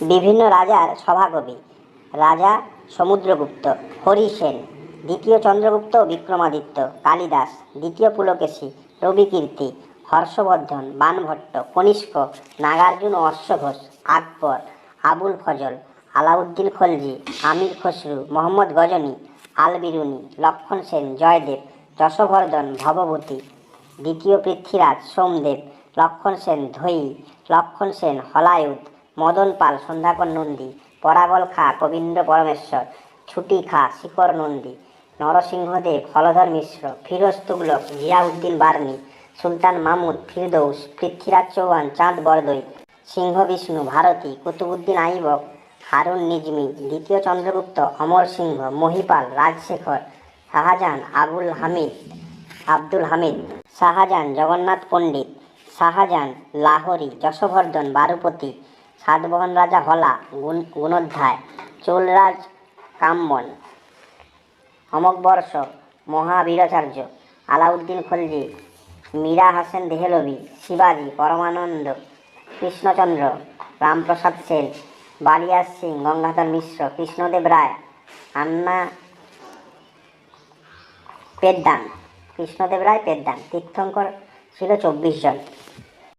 বিভিন্ন রাজার সভাকবি। রাজা সমুদ্রগুপ্ত, হরি সেন, দ্বিতীয় চন্দ্রগুপ্ত বিক্রমাদিত্য, কালিদাস, দ্বিতীয় পুলকেশী, রবিকীর্তি, হর্ষবর্ধন, বানভট্ট, কনিষ্ক, নাগার্জুন অশ্বঘোষ, আকবর, আবুল ফজল, আলাউদ্দিন খলজি, আমির খসরু, মোহাম্মদ গজনী, আলবিরুনি, লক্ষণ সেন, জয়দেব, যশবর্ধন ভবভূতি, দ্বিতীয় পৃথ্বীরাজ, সোমদেব, লক্ষণ সেন ধৈ লক্ষণ সেন হলায়ুধ মদন পাল সন্ধ্যাকর নন্দী পরাগল খা কবীন্দ্র পরমেশ্বর, ছুটি খা শিকর নন্দী নরসিংহদেব হলধর মিশ্র, ফিরোজ তুগলক, জিয়াউদ্দিন বার্নি সুলতান মামুদ ফিরদৌস, পৃথ্বীরাজ চৌহান, চাঁদ বরদই, সিংহ বিষ্ণু, ভারতী কুতুবুদ্দিন আইবক, হারুন নিজমি, দ্বিতীয় চন্দ্রগুপ্ত অমর সিংহ, মহিপাল, রাজশেখর, শাহজাহান, আবুল হামিদ, আব্দুল হামিদ, শাহজাহান, জগন্নাথ পণ্ডিত, শাহজাহান, লাহোরি, যশবর্ধন, বারুপতি সাতবহন রাজা হলা, গুণ গুণোধ্যায়, চোলরাজ কাম্বন অমকবর্ষ, মহাবীরাচার্য, আলাউদ্দিন খলজি, মীরা হাসেন দেহলভি, শিবাজি, পরমানন্দ, কৃষ্ণচন্দ্র, রামপ্রসাদ সেন, বালিয়াস সিং, গঙ্গাধর মিশ্র, কৃষ্ণদেব রায়, আন্না পেদ্দান কৃষ্ণদেব রায় পেদ্দান তীর্থঙ্কর ছিল চব্বিশ জন।